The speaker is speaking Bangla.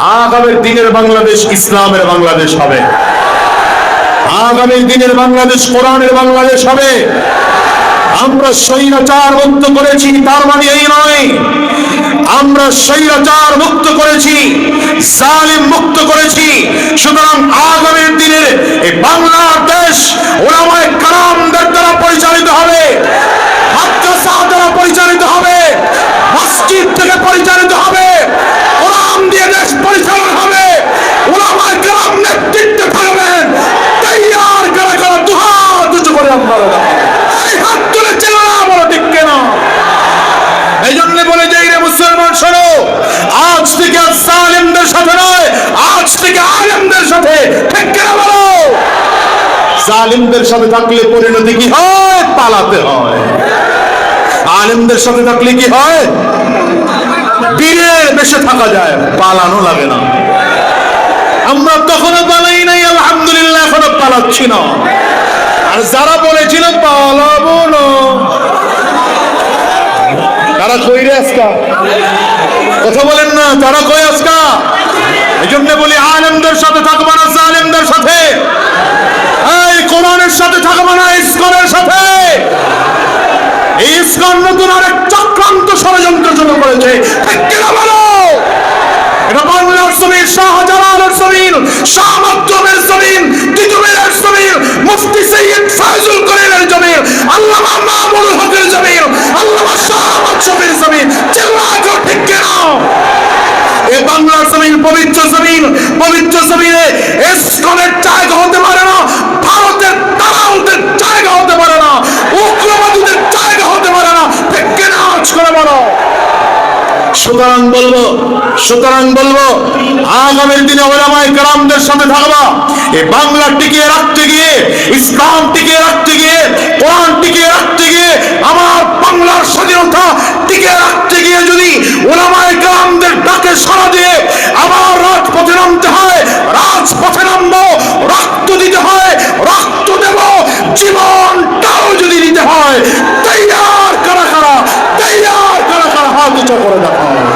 আগামী দিনের বাংলাদেশ ইসলামের বাংলাদেশ হবে। আগামী দিনের বাংলাদেশ কোরআনের বাংলাদেশ হবে। আমরা স্বৈরাচার মুক্ত করেছি, তার মানে এই নয়। আমরা স্বৈরাচার মুক্ত করেছি, জালিম মুক্ত করেছি। সুতরাং আগামী দিনে এই বাংলাদেশ ওলামায় কারামদের দ্বারা পরিচালিত হবে মাদ্রাসা দ্বারা পরিচালিত হবে মসজিদ থেকে পরিচালিত হবে কোরআন দিয়ে দেশ পরিচালনা হবে ওলামায় কারাম নেতৃত্বে থাকবেন তৈয়ার করে করে দুহাত উঁচু করে আপনারা এই হাত তুলে চেলো না বলো ঠিক কেন এই জন্য বলে যাই রে মুসলমান শোনো আজ থেকে আর সালেমদের সাথে নয় আজ থেকে আলেমদের সাথে ঠিক কেন বলো। জালিমদের সাথে থাকলে পরিণতি কি হয়? পালাতে হয়। আলেমদের সাথে থাকলে কি হয়? বীরের বেশে থাকা যায়, পালানো লাগে না। আমরা তখনও পালাই নাই, আলহামদুলিল্লাহ এখনও পালাচ্ছি না। আর যারা বলেছিল, পালাবো না। তারা কই রে আজকা কথা বলেন না, তারা কই আজকা আলেমদের সাথে থাকবা না, জালেমদের সাথে। এই কোরআনের সাথে থাকব না, ইসকনের সাথে। ইসকন নতুন আরেক চক্রান্ত ষড়যন্ত্র শুরু করেছে। ঠিক কিনা বলো? এটা বাংলার জমিন, শাহজালালের জমিন, শাহ মাধ্যমের জমিন পবিত্র জমিন, পবিত্র জমিনে ইসকনের জায়গা হতে পারে না, ভারতের দালালদের জায়গা হতে পারে না, উগ্রবাদীদের জায়গা হতে পারে না কেন আজ করে বলো সুতরাং বলব সুতরাং বলব, আগামীর দিনে ওলামাই কারামদের সাথে থাকবা, এই বাংলা টিকিয়ে রাখতে গিয়ে, ইসলাম টিকিয়ে রাখতে গিয়ে যদি দিতে হয় তৈয়ার কারা কারা